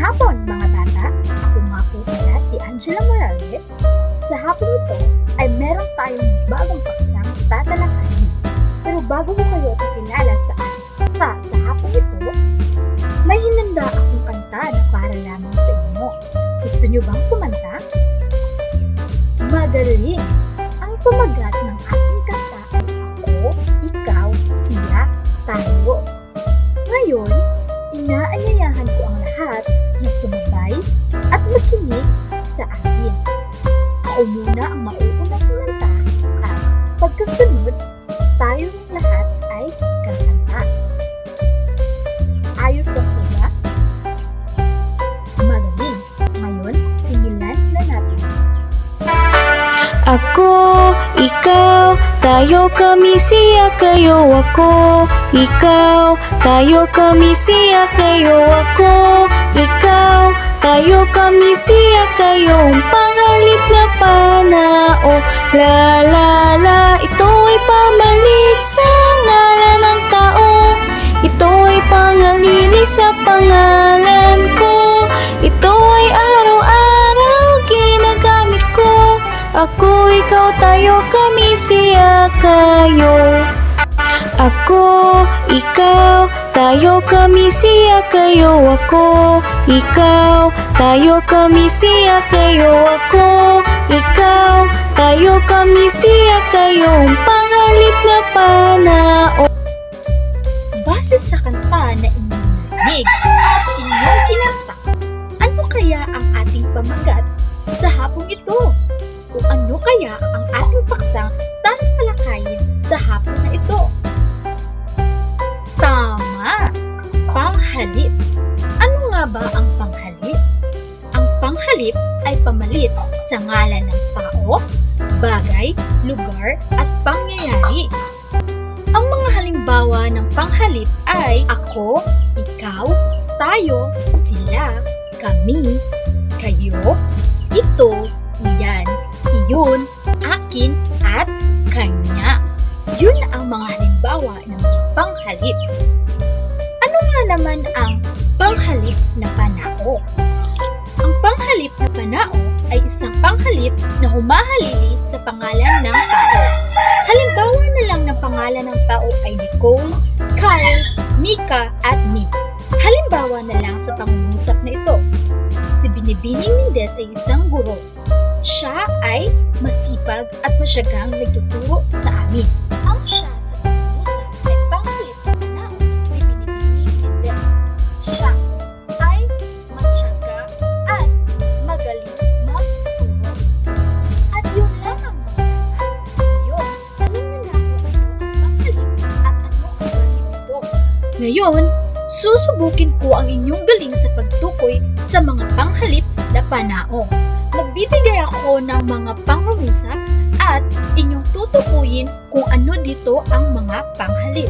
hapon mga bata! Ako nga po pala si Angela Morales. Sa hapon ito ay meron tayong bagong paksang tatalakayin. Pero bago ko kayo pakilala sa ating paksa sa hapon ito, may hinanda akong kanta na para lamang sa inyo. Gusto nyo bang kumanta? Magaling! Ang pumagat Ako muna ang mauunang kumanta at pagkasunod, tayo ng lahat ay kakanta. Ayos na po ba? Magaling! Ngayon, simulan na natin. Ako, ikaw, tayo kami siya kayo ako Ikaw, tayo kami siya kayo ako Ikaw, tayo kami siya kayo Pangalip na panao. La la la, ito'y pamalit sa ngalan ng tao. Ito'y pangalili sa pangalan ko. Ito'y araw-araw ginagamit ko. Ako, ikaw, tayo, kami, siya, kayo. Ako, ikaw, tayo, kami, siya, kayo Ako, ikaw, tayo, kami, siya, kayo Ako, ikaw, tayo, kami, siya, kayo Pangalip na panao Base sa kanta na inyong narinig at inyong kinanta, ano kaya ang ating pamagat sa hapong ito? O ano kaya ang ating paksang tatalakayin sa hapon na ito? Panghalip ay pamalit sa ngalan ng tao, bagay, lugar at pangyayari. Ang mga halimbawa ng panghalip ay ako, ikaw, tayo, sila, kami, kayo, ito, iyan, iyon, akin, at kanya. Yun ang mga halimbawa ng panghalip. Ano nga naman ang panghalip na panao? Ang panghalip na panao ay isang panghalip na humahalili sa pangalan ng tao. Halimbawa na lang ng pangalan ng tao ay Nicole, Kyle, Mika at Nick. Halimbawa na lang sa pangungusap na ito. Si Binibining Mendez ay isang guro. Siya ay masipag at masyagang nagtuturo sa amin. Ang siya Ngayon, susubukin ko ang inyong galing sa pagtukoy sa mga panghalip na panao. Magbibigay ako ng mga pangungusap at inyong tutukuyin kung ano dito ang mga panghalip.